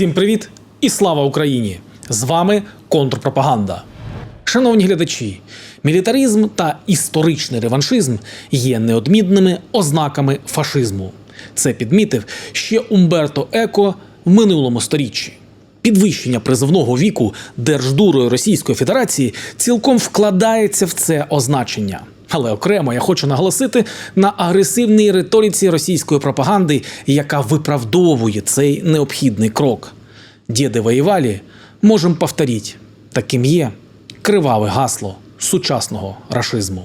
Всім привіт і слава Україні! З вами контрпропаганда. Шановні глядачі, мілітаризм та історичний реваншизм є неодмінними ознаками фашизму. Це підмітив ще Умберто Еко в минулому сторіччі. Підвищення призовного віку Держдурою Російської Федерації цілком вкладається в це означення. Але окремо я хочу наголосити на агресивній риториці російської пропаганди, яка виправдовує цей необхідний крок. Діди воювали, можемо повторити. Таким є криваве гасло сучасного рашизму.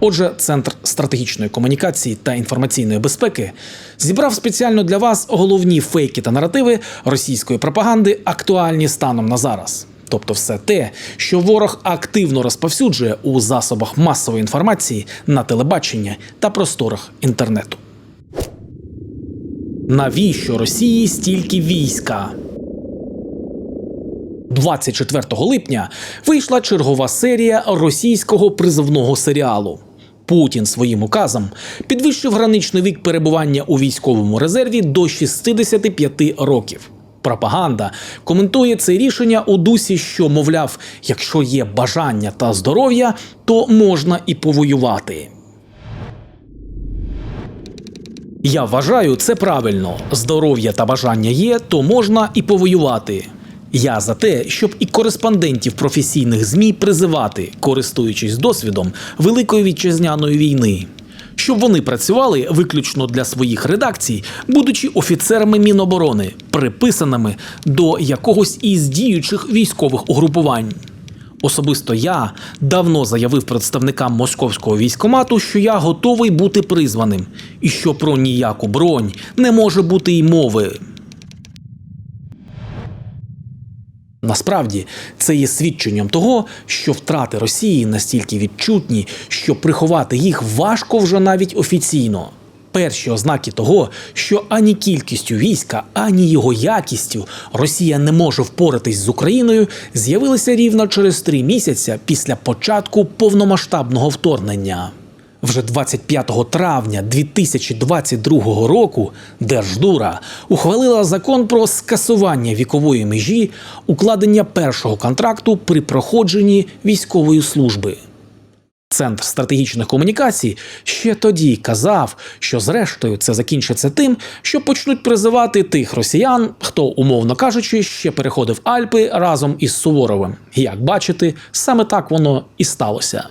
Отже, Центр стратегічної комунікації та інформаційної безпеки зібрав спеціально для вас головні фейки та наративи російської пропаганди, актуальні станом на зараз. Тобто, все те, що ворог активно розповсюджує у засобах масової інформації на телебаченні та просторах інтернету. Навіщо Росії стільки війська? 24 липня вийшла чергова серія російського призовного серіалу. Путін своїм указом підвищив граничний вік перебування у військовому резерві до 65 років. Пропаганда коментує це рішення у дусі, що, мовляв, якщо є бажання та здоров'я, то можна і повоювати. Я вважаю це правильно. Здоров'я та бажання є, то можна і повоювати. Я за те, щоб і кореспондентів професійних ЗМІ призивати, користуючись досвідом Великої вітчизняної війни, щоб вони працювали виключно для своїх редакцій, будучи офіцерами Міноборони, приписаними до якогось із діючих військових угрупувань. Особисто я давно заявив представникам московського військомату, що я готовий бути призваним, і що про ніяку бронь не може бути й мови. Насправді це є свідченням того, що втрати Росії настільки відчутні, що приховати їх важко вже навіть офіційно. Перші ознаки того, що ані кількістю війська, ані його якістю Росія не може впоратись з Україною, з'явилися рівно через три місяці після початку повномасштабного вторгнення. Вже 25 травня 2022 року Держдура ухвалила закон про скасування вікової межі укладення першого контракту при проходженні військової служби. Центр стратегічних комунікацій ще тоді казав, що зрештою це закінчиться тим, що почнуть призивати тих росіян, хто, умовно кажучи, ще переходив Альпи разом із Суворовим. Як бачите, саме так воно і сталося.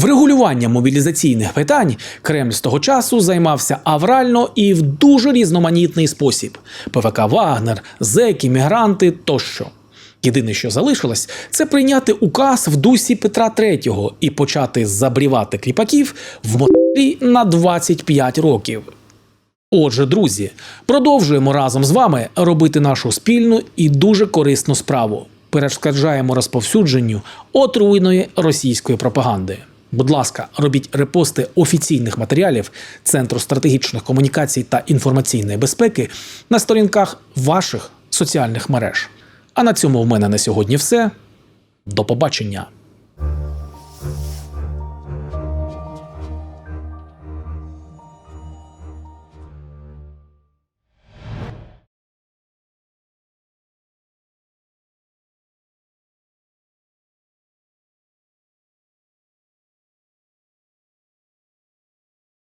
Врегулювання мобілізаційних питань Кремль з того часу займався аврально і в дуже різноманітний спосіб: ПВК Вагнер, зеки, мігранти тощо. Єдине, що залишилось, це прийняти указ в дусі Петра III і почати забрівати кріпаків в моторі на 25 років. Отже, друзі, продовжуємо разом з вами робити нашу спільну і дуже корисну справу. Перешкоджаємо розповсюдженню отруйної російської пропаганди. Будь ласка, робіть репости офіційних матеріалів Центру стратегічних комунікацій та інформаційної безпеки на сторінках ваших соціальних мереж. А на цьому в мене на сьогодні все. До побачення.